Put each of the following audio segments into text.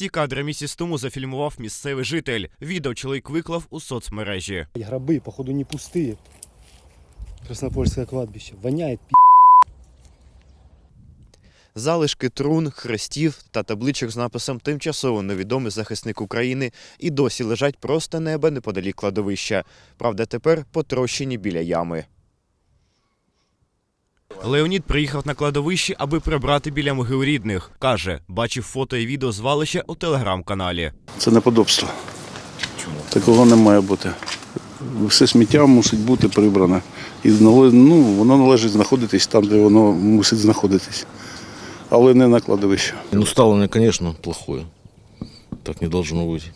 Ці кадри місяць тому зафільмував місцевий житель. Відео чоловік виклав у соцмережі. Гробы, походу, не пустые. Краснопольское кладбище. Воняет пи***. Залишки трун, хрестів та табличок з написом Тимчасово невідомий захисник України і досі лежать просто неба неподалік кладовища. Правда, тепер потрощені біля ями. Леонід приїхав на кладовище, аби прибрати біля могил рідних. Каже, бачив фото і відео звалища у телеграм-каналі. Це неподобство. Такого не має бути. Все сміття мусить бути прибране. І нале- ну, воно належить знаходитись там, де воно мусить знаходитись. Але не на кладовищі. Ну, ставление, конечно, плохое. Так не должно быть.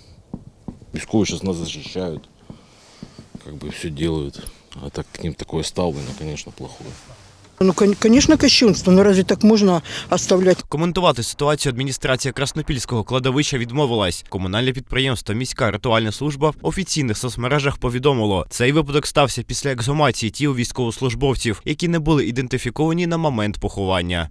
Військовые сейчас нас защищают, как бы все делают. А так к ним такое ставление, конечно, плохое. Ну, конечно, кощунство. Ну разве так можно оставлять? Коментувати ситуацію адміністрація Краснопільського кладовища відмовилась. Комунальне підприємство Міська ритуальна служба в офіційних соцмережах повідомило, цей випадок стався після ексгумації тіл військовослужбовців, які не були ідентифіковані на момент поховання.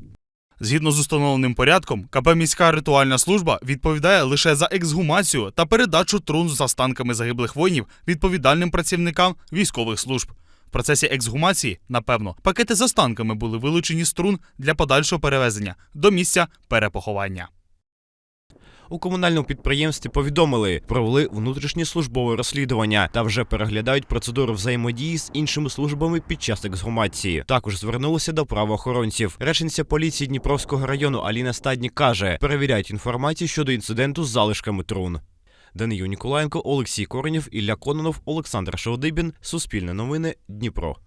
Згідно з установленим порядком, КП міська ритуальна служба відповідає лише за ексгумацію та передачу трун з останками загиблих воїнів відповідальним працівникам військових служб. Процесі ексгумації, напевно, пакети з останками були вилучені з трун для подальшого перевезення до місця перепоховання. У комунальному підприємстві повідомили, провели внутрішнє службове розслідування та вже переглядають процедуру взаємодії з іншими службами під час ексгумації. Також звернулися до правоохоронців. Речниця поліції Дніпровського району Аліна Стаднік каже, перевіряють інформацію щодо інциденту з залишками трун. Данию Ніколаєнко, Олексій Коренєв, Ілля Кононов, Олександр Шаудибін. Суспільне новини. Дніпро.